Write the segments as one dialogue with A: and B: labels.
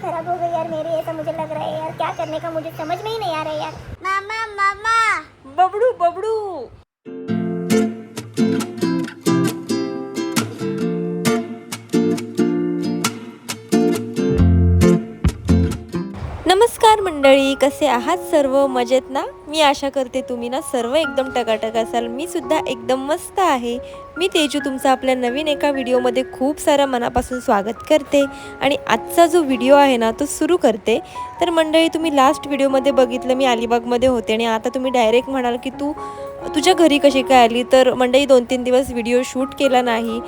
A: खराब हो गई यार मेरी ऐसा मुझे लग रहा है यार। क्या करने का मुझे समझ में ही नहीं आ रहा है यार। मामा मामा।
B: बबडू बबडू। कसे आहात सर्व मजेत ना? मी आशा करते तुम्ही ना सर्व एकदम टकाटक असाल. मी सुद्धा एकदम मस्त आहे. मी तेजू तुमचं आपल्या नवीन एका व्हिडिओमध्ये खूप सारं मनापासून स्वागत करते. आणि आजचा जो व्हिडिओ आहे ना तो सुरू करते. तर मंडळी तुम्ही लास्ट व्हिडिओमध्ये बघितलं मी अलिबागमध्ये होते आणि आता तुम्ही डायरेक्ट म्हणाल की तू तुझ्या घरी कशी काय आली? तर मंडळी दोन तीन दिवस व्हिडिओ शूट केला नाही.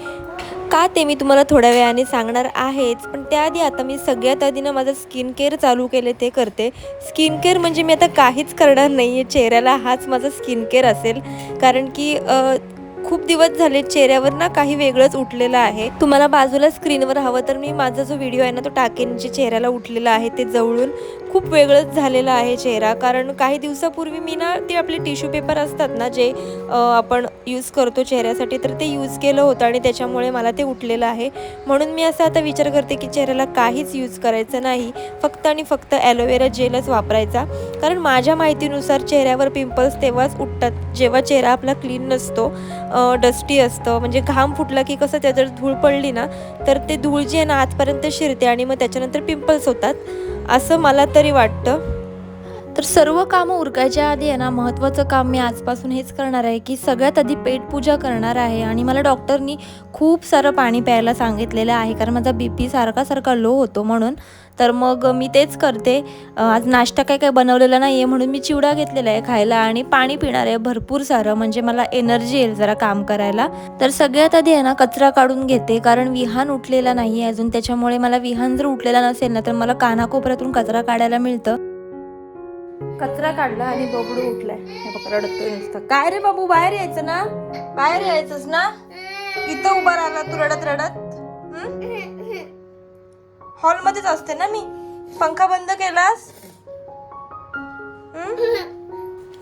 B: का ते मी तुम्हाला थोड्या वेळाने सांगणार आहेच पण त्याआधी आता मी सगळ्यात आधी ना माझं स्किन केअर चालू केले ते करते. स्किन केअर म्हणजे मी आता काहीच करणार नाही आहे चेहऱ्याला हाच माझा स्किन केअर असेल. कारण की खूप दिवस झाले चेहऱ्यावर ना काही वेगळंच उठलेलं आहे. तुम्हाला बाजूला स्क्रीनवर हवं तर मी माझा जो व्हिडिओ आहे ना तो टाकेन जे चेहऱ्याला उठलेला आहे ते जवळून. खूप वेगळंच झालेलं आहे चेहरा. कारण काही दिवसापूर्वी मी ना ते आपले टिश्यू पेपर असतात ना जे आपण यूज करतो चेहऱ्यासाठी तर ते यूज केलं होतं आणि त्याच्यामुळे मला ते उठलेलं आहे. म्हणून मी असं आता विचार करते की चेहऱ्याला काहीच यूज करायचं नाही. फक्त आणि फक्त ॲलोवेरा जेलच वापरायचा. कारण माझ्या माहितीनुसार चेहऱ्यावर पिंपल्स तेव्हाच उठतात जेव्हा चेहरा आपला क्लीन नसतो डस्टी असतं. म्हणजे घाम फुटला की कसं त्याच्यावर धूळ पडली ना तर ते धूळ जी आहे ना आतपर्यंत शिरते आणि मग त्याच्यानंतर पिंपल्स होतात. असं मला तरी वाटतं. तर सर्व कामं उरकायच्या आधी आहे ना महत्त्वाचं काम मी आजपासून हेच करणार आहे की सगळ्यात आधी पेटपूजा करणार आहे. आणि मला डॉक्टरनी खूप सारं पाणी प्यायला सांगितलेलं आहे कारण माझा बी पी सारखा सारखा लो होतो म्हणून. तर मग मी तेच करते. आज नाश्ता काय काय बनवलेला नाही आहे म्हणून मी चिवडा घेतलेला आहे खायला आणि पाणी पिणार आहे भरपूर सारं म्हणजे मला एनर्जी येईल जरा काम करायला. तर सगळ्यात आधी आहे ना कचरा काढून घेते कारण विहान उठलेला नाही आहे अजून त्याच्यामुळे मला विहान जर उठलेला नसेल ना तर मला कानाकोपऱ्यातून कचरा काढायला मिळतं. कचरा काढला आणि बबडू उठलाय. रडतोय नुसतं. काय रे बाबू बाहेर यायचं ना? बाहेर यायचंच ना? इथं उभा राहिला तू रडत रडत? हॉलमध्येच असते ना मी? पंखा बंद केलास?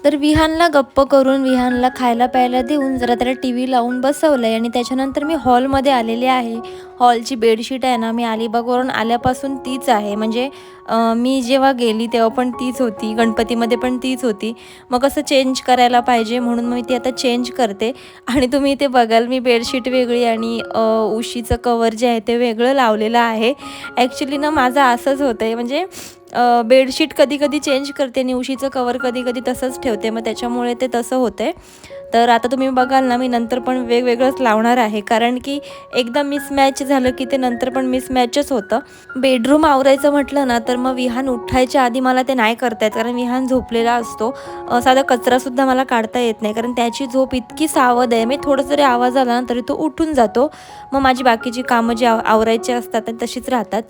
B: तर विहानला गप्प करून विहानला खायला प्यायला देऊन जरा त्याला टी व्ही लावून बसवलंय आणि त्याच्यानंतर मी हॉलमध्ये आलेले आहे. हॉलची बेडशीट आहे ना मी अलिबागवरून आल्यापासून तीच आहे. म्हणजे मी जेव्हा गेली तेव्हा पण तीच होती. गणपतीमध्ये पण तीच होती. मग असं चेंज करायला पाहिजे म्हणून मी ती आता चेंज करते. आणि तुम्ही इथे बघाल मी बेडशीट वेगळी आणि उशीचं कवर जे आहे ते वेगळं लावलेलं आहे. ॲक्च्युली ना माझं असंच होतं आहे म्हणजे बेडशीट कधी कधी चेंज करते आणि उशीचं कवर कधी कधी तसंच ठेवते. मग त्याच्यामुळे ते तसं होते तर आता तुम्ही बघाल ना मी नंतर पण वेगवेगळंच लावणार आहे. कारण की एकदा मिसमॅच झालं की ते नंतर पण मिसमॅचच होतं. बेडरूम आवरायचं म्हटलं ना तर मग विहान उठायच्या आधी मला ते नाही करता येत. कारण विहान झोपलेला असतो. साधा कचरासुद्धा मला काढता येत नाही. कारण त्याची झोप इतकी सावध आहे. मी थोडं जरी आवाज आला ना तरी तो उठून जातो. मग माझी बाकीची कामं जी आव आवरायची असतात तशीच राहतात.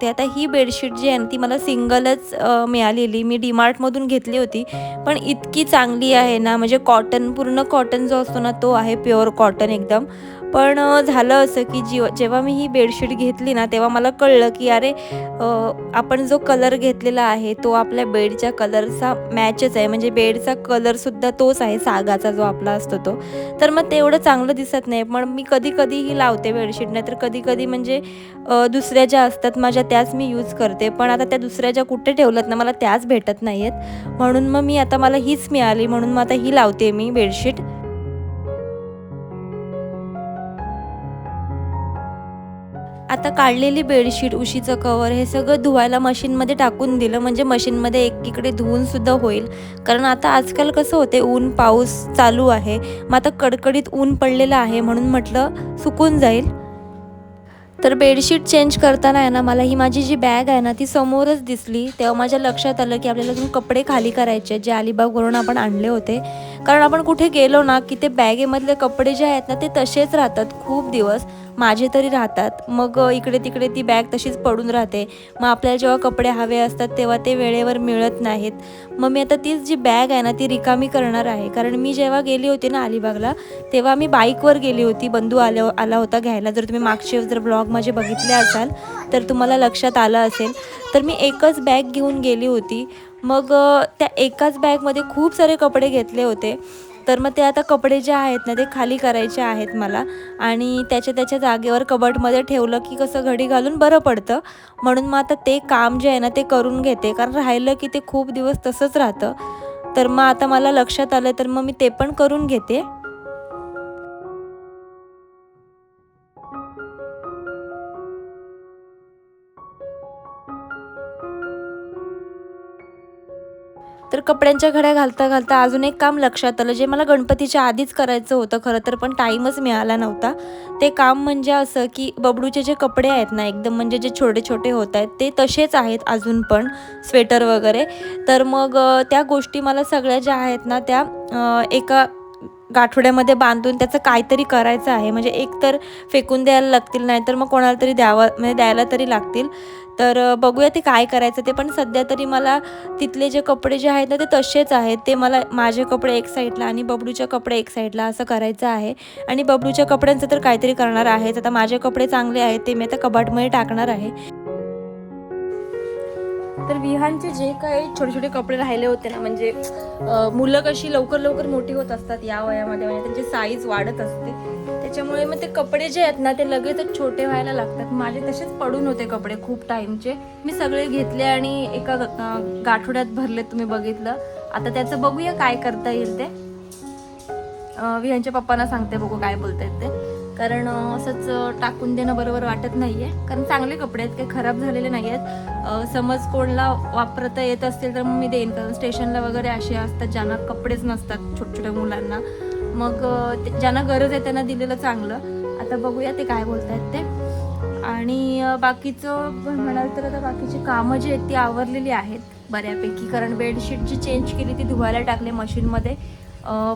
B: ते आता ही बेडशीट जी आहे ना ती मला सिंगलच मिळालेली. मी डीमार्टमधून घेतली होती. पण इतकी चांगली आहे ना म्हणजे कॉटन पूर्ण कॉटन जो असतो ना तो आहे प्युअर कॉटन एकदम. पण झालं असं की जीव जेव्हा मी ही बेडशीट घेतली ना तेव्हा मला कळलं की अरे आपण जो कलर घेतलेला आहे तो आपल्या बेडच्या कलरचा मॅचच आहे. म्हणजे बेडचा कलरसुद्धा तोच आहे सागाचा जो आपला असतो तो. तर मग तेवढं चांगलं दिसत नाही. पण मी कधी कधीही लावते बेडशीट नाही तर कधी कधी म्हणजे दुसऱ्या ज्या असतात माझ्या त्याच मी यूज करते. पण आता त्या दुसऱ्या ज्या कुठे ठेवल्यात ना मला त्याच भेटत नाही आहेत म्हणून मग मी आता मला हीच मिळाली. म्हणून मग आता ही लावते मी बेडशीट. आता काढलेली बेडशीट उशीचं कवर हे सगळं धुवायला मशीनमध्ये टाकून दिलं. म्हणजे मशीनमध्ये एकीकडे धुवूनसुद्धा होईल. कारण आता आजकाल कसं होते ऊन पाऊस चालू आहे. मग आता कडकडीत ऊन पडलेलं आहे म्हणून म्हटलं सुकून जाईल. तर बेडशीट चेंज करताना आहे ना मला ही माझी जी बॅग आहे ना ती समोरच दिसली. तेव्हा माझ्या लक्षात आलं की आपल्याला अजून कपडे खाली करायचे जे अलिबागवरून आपण आणले होते. कारण आपण कुठे गेलो ना की ते बॅगेमधले कपडे जे आहेत ना ते तसेच राहतात खूप दिवस. माझे तरी राहतात. मग इकडे तिकडे ती बॅग तशीच पडून राहते. मग आपल्याला जेव्हा कपडे हवे असतात तेव्हा ते वेळेवर मिळत नाहीत. मग मी आता तीच जी बॅग आहे ना ती रिकामी करणार आहे. कारण मी जेव्हा गेली होती ना अलिबागला तेव्हा मी बाईकवर गेली होती. बंधू आल्या आला होता घ्यायला. जर तुम्ही मागचे जर ब्लॉग माझे बघितले असाल तर तुम्हाला लक्षात आलं असेल. तर मी एकच बॅग घेऊन गेली होती. मग त्या एकाच बॅगमध्ये खूप सारे कपडे घेतले होते. तर मग ते आता कपडे जे आहेत ना ते खाली करायचे आहेत मला. आणि त्याच्या त्याच्या जागेवर कबटमध्ये ठेवलं की कसं घडी घालून बरं पडतं. म्हणून मग आता ते काम जे आहे ना ते करून घेते. कारण राहिलं की ते खूप दिवस तसंच राहतं. तर मग आता मला लक्षात आलं तर मग मी ते पण करून घेते. तर कपड्यांच्या घड्या घालता घालता अजून एक काम लक्षात आलं जे मला गणपतीच्या आधीच करायचं होतं खरं तर पण टाईमच मिळाला नव्हता. ते काम म्हणजे असं की बबडूचे जे कपडे आहेत ना एकदम म्हणजे जे छोटे छोटे होत आहेत ते तसेच आहेत अजून पण स्वेटर वगैरे. तर मग त्या गोष्टी मला सगळ्या ज्या आहेत ना त्या एका गाठोड्यामध्ये बांधून त्याचं काहीतरी करायचं आहे. म्हणजे एक तर फेकून द्यायला लागतील नाहीतर मग कोणाला तरी द्यावं म्हणजे द्यायला तरी लागतील. तर बघूया ते काय करायचं. ते पण सध्या तरी मला तिथले जे कपडे जे आहेत ना ते तसेच आहेत. ते मला माझे कपडे एक साईडला आणि बबडूच्या कपडे एक साईडला असं करायचं आहे. आणि बबडूच्या कपड्यांचं तर काहीतरी करणार आहेच. आता माझे कपडे चांगले आहेत ते मी आता कबाटमध्ये टाकणार आहे. तर विहानचे जे काही छोटे छोटे कपडे राहिले होते ना म्हणजे मुलं कशी लवकर लवकर मोठी होत असतात या वयामध्ये म्हणजे त्यांची साईज वाढत असते. त्याच्यामुळे मग ते कपडे जे आहेत ना ते लगेचच छोटे व्हायला लागतात. माझे तसेच पडून होते कपडे खूप टाईमचे मी सगळे घेतले आणि एका गाठोड्यात भरले तुम्ही बघितलं. आता त्याचं बघूया काय करता येईल ते. विहांच्या पप्पांना सांगते बघू काय बोलतायत ते. कारण असंच टाकून देणं बरोबर वाटत नाहीये. कारण चांगले कपडे आहेत काही खराब झालेले नाही आहेत समज कोणला वापरता येत असतील तर मग मी देईन. कारण स्टेशनला वगैरे असे असतात ज्यांना कपडेच नसतात छोट्या छोट्या मुलांना. मग ते- ज्यांना गरज आहे त्यांना दिलेलं चांगलं. आता बघूया ते काय बोलतायत ते. आणि बाकीचं पण म्हणाल तर आता बाकीची कामं जी आहेत ती आवरलेली आहेत बऱ्यापैकी. कारण बेडशीट जी चेंज केली ती धुवायला टाकले मशीनमध्ये.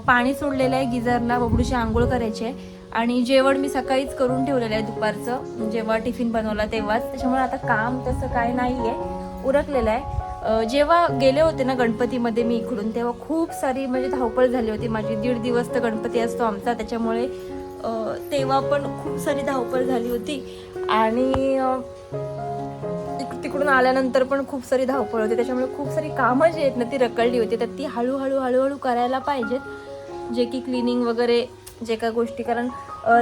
B: पाणी सोडलेलं आहे गिझरला बबडूची आंघोळ करायची आहे. आणि जेवण मी सकाळीच करून ठेवलेलं आहे दुपारचं. जेव्हा टिफिन बनवला तेव्हाच. त्याच्यामुळे आता काम तसं काय नाही आहे उरकलेलं आहे. जेव्हा गेले होते ना गणपतीमध्ये मी इकडून तेव्हा खूप सारी म्हणजे धावपळ झाली होती. माझी दीड दिवस तर गणपती असतो आमचा त्याच्यामुळे तेव्हा पण खूप सारी धावपळ झाली होती. आणि तिक- तिकडून आल्यानंतर पण खूप सारी धावपळ होती. त्याच्यामुळे खूप सारी कामं जी आहेत ना ती रखडली होती. तर ती हळूहळू हळूहळू करायला पाहिजेत. जे की क्लिनिंग वगैरे जे काय गोष्टी. कारण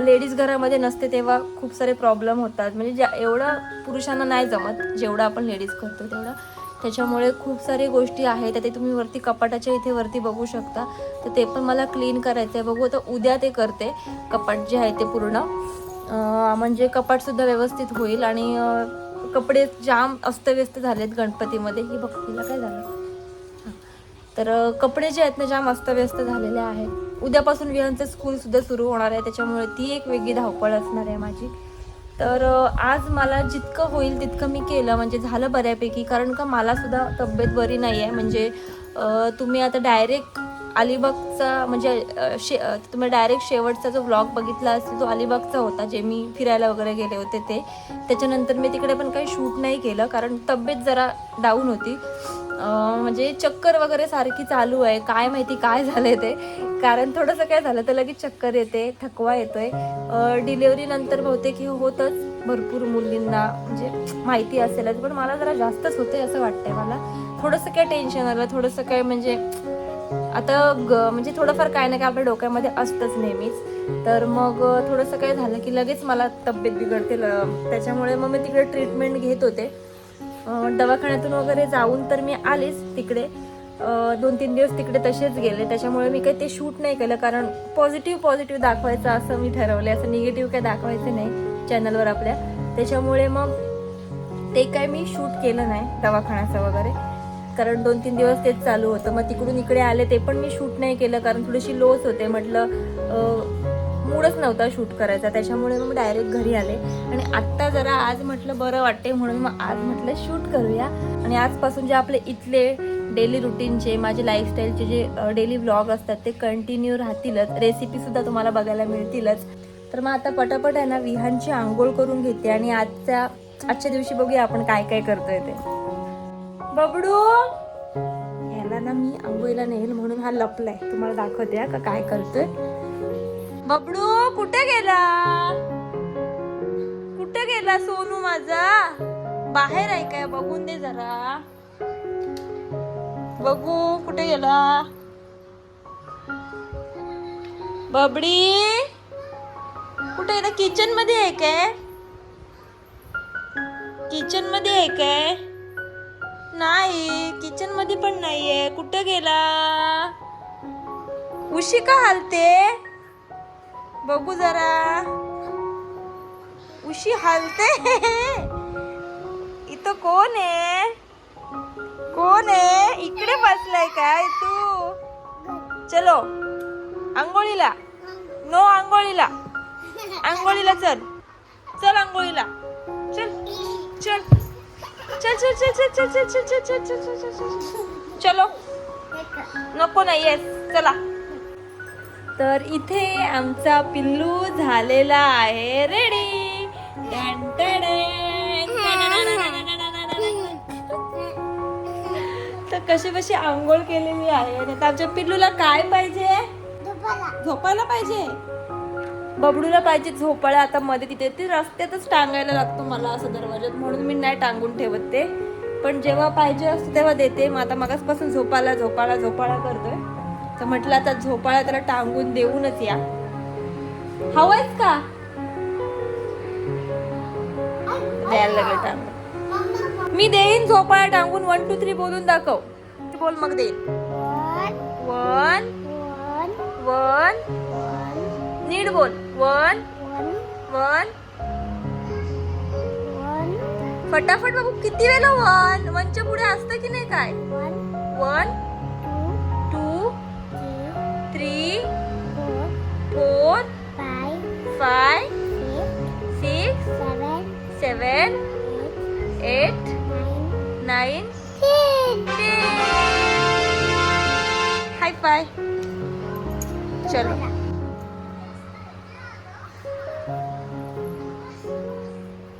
B: लेडीज घरामध्ये नसते तेव्हा खूप सारे प्रॉब्लेम होतात. म्हणजे ज्या एवढं पुरुषांना नाही जमत जेवढं आपण लेडीज करतो तेवढं. त्याच्यामुळे खूप सारे गोष्टी आहेत. ते तुम्ही वरती कपाटाच्या इथे वरती बघू शकता. तर ते पण मला क्लीन करायचं आहे बघू आता उद्या ते करते. कपाट जे आहे ते पूर्ण. म्हणजे कपाटसुद्धा व्यवस्थित होईल आणि कपडे जाम अस्तव्यस्त झालेत गणपतीमध्ये. ही बघ तिला काय झालं? तर कपडे जे आहेत ना जाम अस्तव्यस्त झालेले आहेत. उद्यापासून विहांचं स्कूल सुद्धा सुरू होणार आहे. त्याच्यामुळे ती एक वेगळी धावपळ असणार आहे माझी. तर आज मला जितकं होईल तितकं मी केलं. म्हणजे झालं बऱ्यापैकी. कारण का मलासुद्धा तब्येत बरी नाही आहे म्हणजे तुम्ही आता डायरेक्ट अलिबागचा म्हणजे शे तुम्ही डायरेक्ट शेवटचा जो व्लॉग बघितला असेल तो अलिबागचा होता जे मी फिरायला वगैरे गेले होते ते. त्याच्यानंतर मी तिकडे पण काही शूट नाही केलं. कारण तब्येत जरा डाऊन होती. म्हणजे चक्कर वगैरे सारखी चालू आहे. काय माहिती काय झालंय ते. कारण थोडंसं काय झालं तर लगेच चक्कर येते थकवा येतोय. डिलेवरी नंतर बहुतेक हे होतच भरपूर मुलींना. म्हणजे माहिती असेलच पण मला जरा जास्तच होते असं वाटतंय मला. थोडंसं काय टेन्शन आलं थोडंसं काय म्हणजे आता ग म्हणजे थोडंफार काय ना काय आपल्या डोक्यामध्ये असतंच नेहमीच. तर मग थोडंसं काय झालं की लगेच मला तब्येत बिघडते त्याच्यामुळे मग मी तिकडे ट्रीटमेंट घेत होते. दवाखान्यातून वगैरे जाऊन तर मी आलीच तिकडे. दोन तीन दिवस तिकडे तसेच गेले. त्याच्यामुळे मी काही ते शूट नाही केलं. कारण पॉझिटिव्ह पॉझिटिव्ह दाखवायचं असं मी ठरवलं असं निगेटिव्ह काही दाखवायचं नाही चॅनलवर आपल्या. त्याच्यामुळे मग ते काय मी शूट केलं नाही दवाखान्याचं वगैरे. कारण दोन तीन दिवस तेच चालू होतं. मग तिकडून इकडे आले ते पण मी शूट नाही केलं. कारण थोडीशी लोस होते. म्हटलं दिवस नव्हता शूट करायचा त्याच्यामुळे मग डायरेक्ट घरी आले. आणि आत्ता जरा आज म्हटलं बरं वाटते म्हणून मग आज म्हटलं शूट करूया. आणि आजपासून जे आपले इथले डेली रुटीनचे माझे लाईफस्टाईलचे जे डेली व्लॉग असतात ते कंटिन्यू राहतीलच. रेसिपीसुद्धा तुम्हाला बघायला मिळतीलच. तर मग आता पटापट आहे ना विहानची आंघोळ करून घेते आणि आजच्या आजच्या दिवशी बघूया आपण काय काय करतोय ते. बबडू! ह्याला ना मी आंघोळीला नेईल म्हणून हा लपलाय. तुम्हाला दाखवते का काय करतोय. बबडू कुठे गेला? कुठे गेला सोनू माझा? बाहेर आहे काय? बघून दे जरा. बघू कुठे गेला? बबडी? कुठे गेला किचनमध्ये आहे काय? किचनमध्ये आहे काय? नाही किचनमध्ये पण नाहीये. कुठं गेला? उशी का हालते बघू जरा उशी हालते इथं कोण आहे कोण आहे इकडे बसलाय काय तू चलो आंघोळीला नो आंघोळीला आंघोळीला चल चल आंघोळीला चल चल चल चल चल चल चल चल चल चल चल चल चल चलो नको नाही येस चला तर इथे आमचा पिल्लू झालेला आहे. रेडी तर कशी कशी आंघोळ केलेली आहे? आणि आता आमच्या पिल्लूला काय पाहिजे? झोपायला. पाहिजे. बबडूला पाहिजे झोपायला आता मध्ये तिथे ते रस्त्यातच टांगायला लागतो मला असं दरवाज्यात. म्हणून मी नाही टांगून ठेवत ते. पण जेव्हा पाहिजे असतो तेव्हा देते. मग आता मगासपासून झोपायला झोपायला झोपाळा करतोय. तर म्हटलं आता झोपाळा त्याला टांगून देऊनच या. हवंयच का? द्यायला लागलं टांगून. मी देईन झोपाळा टांगून. वन टू थ्री बोलून दाखव. बोल मग देईन. वन वन नीट बोल. वन वन फटाफट बाबू किती वेळा वन वनच्या पुढे असतं की नाही काय? वन हाय फाय चलो.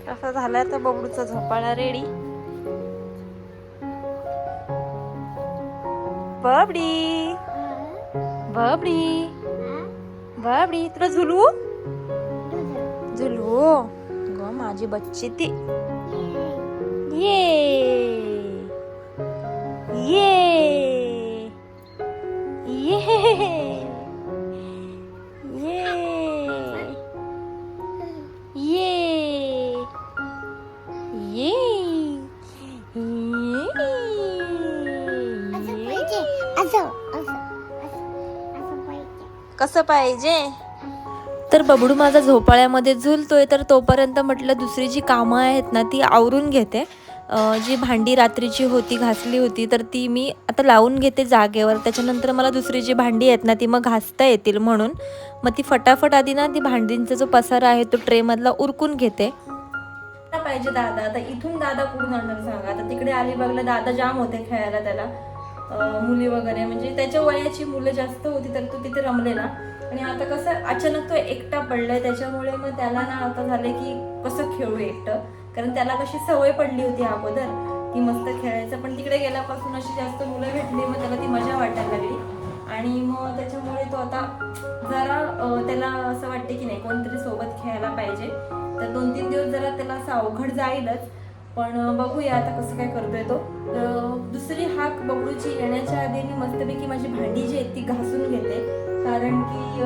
B: कसा झालाय तर बबडूचा झोपाळा रेडी बबडी. बबडी. बबडी. तुला झुलू झुलू ग माझी बच्ची ती. ये ये पाहिजे. तर बबडू माझा झोपाळ्यामध्ये झुलतोय तर तोपर्यंत म्हटलं दुसरी जी कामं आहेत ना ती आवरून घेते. जी भांडी रात्रीची होती घासली होती तर ती मी आता लावून घेते जागेवर. त्याच्यानंतर मला दुसरी जी भांडी आहेत ना ती मग घासता येतील म्हणून. मग ती फटाफट आधी ना ती भांडींचा जो पसारा आहे तो ट्रेमधला उरकून घेते. पाहिजे दादा आता इथून दादा कुठून आणणार सांगा. आता तिकडे अलिबागला दादा जाम होते खेळायला त्याला. मुली वगैरे म्हणजे त्याच्या वयाची मुलं जास्त होती तर तो तिथे रमलेला. आणि आता कसं अचानक तो एकटा पडलाय त्याच्यामुळे मग त्याला ना आता झालं की कसं खेळू एकटं? कारण त्याला कशी सवय पडली होती अगोदर ती मस्त खेळायचं. पण तिकडे गेल्यापासून अशी जास्त मुलं भेटली मग त्याला ती मजा वाटायला लागली. आणि मग त्याच्यामुळे तो आता जरा त्याला असं वाटते की नाही कोणतरी सोबत खेळायला पाहिजे. तर दोन तीन दिवस जरा त्याला असं अवघड जाईलच. पण बघूया आता कसं काय करतोय तो. दुसरी हाक बबडूची येण्याच्या आधी मी मस्तपैकी माझी भांडी जी आहे ती घासून घेते. कारण की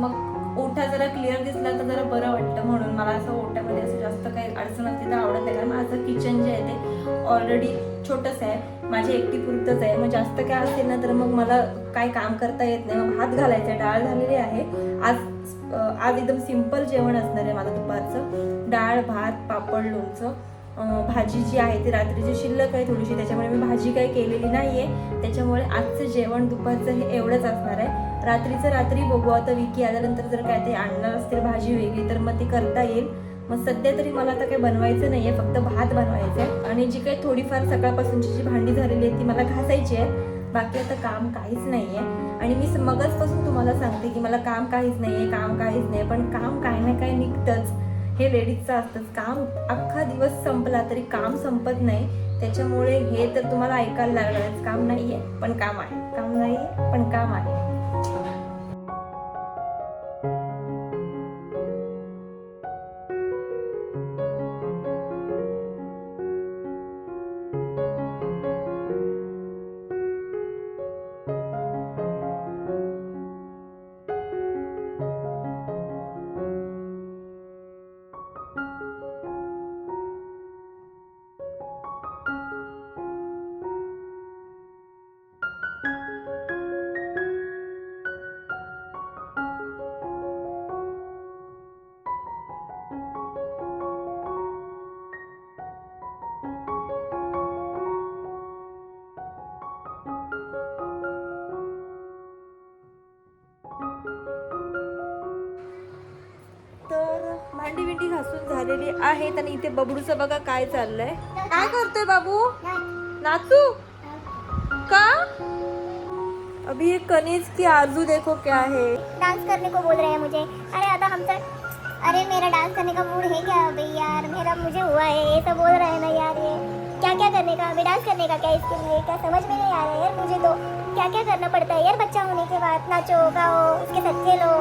B: मग ओठा जरा क्लिअर दिसला तर जरा बरं वाटतं म्हणून. मला असं ओट्यामध्ये असं जास्त काही अडचण असते तर आवडत नाही. कारण माझं किचन जे आहे ते ऑलरेडी छोटंसं आहे. माझे एकटी पुरतंच आहे. मग जास्त काय असेल ना तर मग मला काय काम करता येत नाही. मग भात घालायचं डाळ झालेली आहे. आज आज एकदम सिंपल जेवण असणार आहे माझं दुपारचं. डाळ भात पापड लोणचं. भाजी जी आहे ती रात्रीची शिल्लक आहे थोडीशी त्याच्यामुळे मी भाजी काही केलेली नाही आहे त्याच्यामुळे आजचं जेवण दुपारचं हे एवढंच असणार आहे. रात्रीचं रात्री बघू. आता विकी आल्यानंतर जर काय ते आणणार असतील भाजी वेगळी तर मग ती करता येईल. मग सध्या तरी मला आता काही बनवायचं नाही आहे फक्त भात बनवायचं आहे आणि जी काही थोडीफार सकाळपासूनची जी भांडी झालेली आहे ती मला घासायची आहे बाकी आता काम काहीच नाही आहे आणि मी मगचपासून तुम्हाला सांगते की मला काम काहीच नाही आहे काम काहीच नाही पण काम काही ना काही निघतंच. हे लेडीजचं असतंच. काम अख्खा दिवस संपला तरी काम संपत नाही. त्याच्यामुळे हे तर तुम्हाला ऐकायला लागणारच. काम नाही आहे पण काम आहे. काम नाही पण काम आहे. घासून झालेली आहेत आणि इथे बबडूचं बघा काय चाललंय. काय करतोय बाबू? नाचू? का? अभी कनीज की आरजू देखो क्या है?
A: डांस करने को बोल रहे हैं मुझे। अरे आता हम तो अरे मेरा डांस करने का मूड है क्या अभी यार? मेरा मुझे हुआ है ये सब बोल रहे हैं ना यार ये। क्या क्या करने का? अभी डांस करने का क्या इसके लिए? क्या समझ में नहीं आ रहा है यार मुझे तो। क्या क्या करना पड़ता है यार बच्चा होने के बाद? नाचो गाओ उसके साथ खेलो।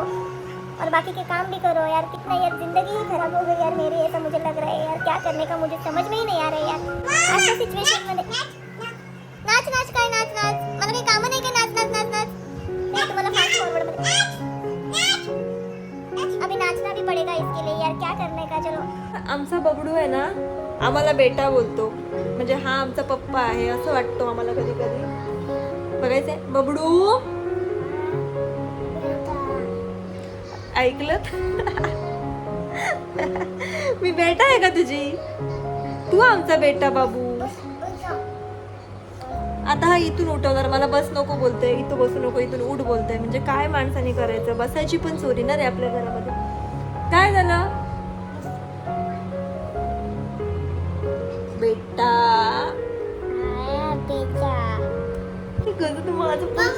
A: और बाकी के काम भी करो यार कितना यार जिंदगी ही खराब हो गई यार मेरी ऐसा मुझे लग रहा है यार क्या करने का मुझे समझ में ही नहीं आ रहा है यार। आज सिचुएशनमध्ये नाच नाच काय नाच नाच। मला काही कामं नाही का नाच नाच नाच नाच। नाही तुम्हाला फास्ट फॉरवर्डमध्ये. अभी नाचना भी पड़ेगा इसके लिए यार क्या करने का चलो।
B: आमचा बबडू आहे ना आम्हाला बेटा बोलतो. म्हणजे हा आमचा पप्पा आहे असं वाटतो आम्हाला कधी कधी बघायचंय? बबडू? ऐकलं मी बेटा आहे का तुझी? तू आमचा बेटा बाबू. आता हा इथून उठवणार. मला बस नको बोलतोय. इथं बसू नको इथून उठ बोलतोय. म्हणजे काय माणसाने करायचं? बसायची पण चोरी ना रे आपल्या घरामध्ये. काय झालं? बेटा.
A: बेटा.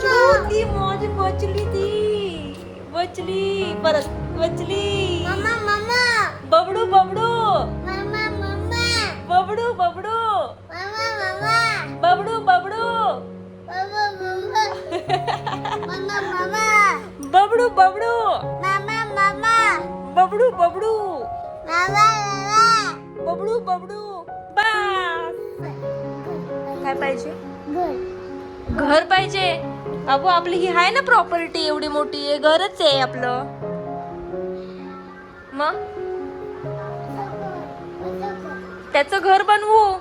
B: होती माझी बचली ती. बचली परत बचली
A: मम्मा मम्मा.
B: बबडू बबडू.
A: मम्मा मम्मा.
B: बबडू बबडू.
A: मम्मा मम्मा.
B: बबडू बबडू.
A: मम्मा मम्मा.
B: बबडू बबडू.
A: मम्मा मम्मा.
B: बबडू बबडू.
A: मम्मा मम्मा.
B: बबडू बबडू. बस. काय पाहिजे? घर पाहिजे. अबो आपली ही आहे ना प्रॉपर्टी एवढी मोठी? आहे घरच आहे आपलं. मग? त्याचं घर बनवू.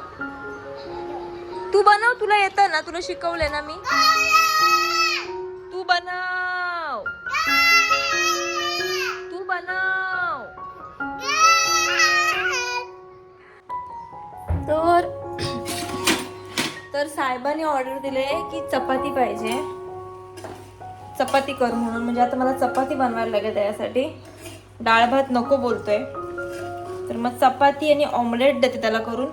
B: तू बनव तुला येतं ना? तुला शिकवलंय ना मी. तू बनव. तू बनव. तर तर साहेबांनी ऑर्डर दिले की चपाती पाहिजे. चपाती कर म्हणून. म्हणजे आता मला चपाती बनवायला लागेल त्यासाठी डाळ भात नको बोलतोय. तर मग चपाती आणि ऑमलेट देते त्याला करून.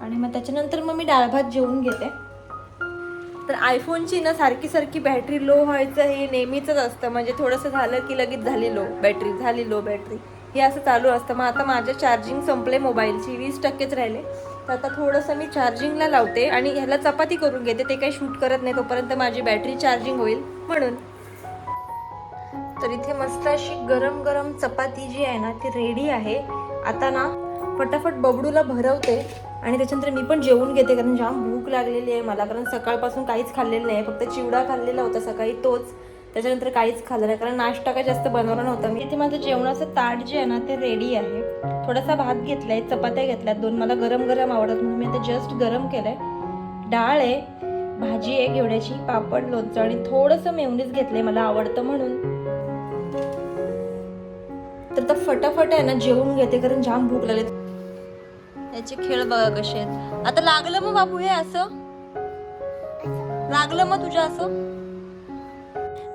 B: आणि मग त्याच्यानंतर मग मी डाळ भात जेवून घेते. तर आयफोनची ना सारखी सारखी बॅटरी लो व्हायचं हे नेहमीच असतं. म्हणजे थोडंसं झालं की लगेच झाली लो बॅटरी झाली लो बॅटरी हे असं चालू असतं. मग आता माझं चार्जिंग संपले मोबाईलची. वीस टक्केच राहिले. तर आता थोडंसं मी चार्जिंगला लावते आणि ह्याला चपाती करून घेते. ते काही शूट करत नाही तोपर्यंत माझी बॅटरी चार्जिंग होईल म्हणून. तर इथे मस्त अशी गरम गरम चपाती जी आहे ना ती रेडी आहे. आता ना फटाफट बबडूला भरवते आणि त्याच्यानंतर मी पण जेवून घेते कारण जाम भूक लागलेली आहे मला कारण सकाळपासून काहीच खाल्लेलं नाही फक्त चिवडा खाल्लेला होता सकाळी तोच. त्याच्यानंतर काहीच खाल्लं नाही. कारण नाश्ता काही जास्त बनवला नव्हता. मी इथे माझं जेवणाचं ताट जे आहे ना ते रेडी आहे. थोडासा भात घेतलाय चपात्या घेतल्यात दोन मला गरम गरम आवडत म्हणून मी आता जस्ट गरम केलंय. डाळ आहे भाजी आहे घेवड्याची पापड लोणचं आणि थोडंसं मेवणीच घेतलंय मला आवडतं म्हणून. तर आता फटाफट आहे ना जेवून घेते कारण जाम भूक लागले. याचे खेळ बघा कसे आहेत. आता लागलं मग बाबू हे असं? लागलं मग तुझ्या असं?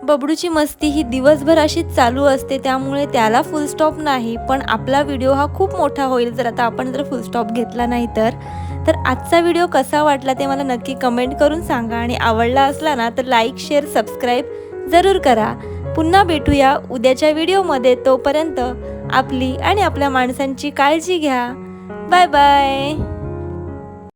B: बबडूची मस्ती ही दिवसभर अशीच चालू असते त्यामुळे त्याला फुलस्टॉप नाही. पण आपला व्हिडिओ हा खूप मोठा होईल जर आता आपण जर फुलस्टॉप घेतला नाही तर. तर आजचा व्हिडिओ कसा वाटला ते मला नक्की कमेंट करून सांगा आणि आवडला असला ना तर लाईक शेअर सबस्क्राईब जरूर करा. पुन्हा भेटूया उद्याच्या व्हिडिओमध्ये तोपर्यंत आपली आणि आपल्या माणसांची काळजी घ्या. Bye bye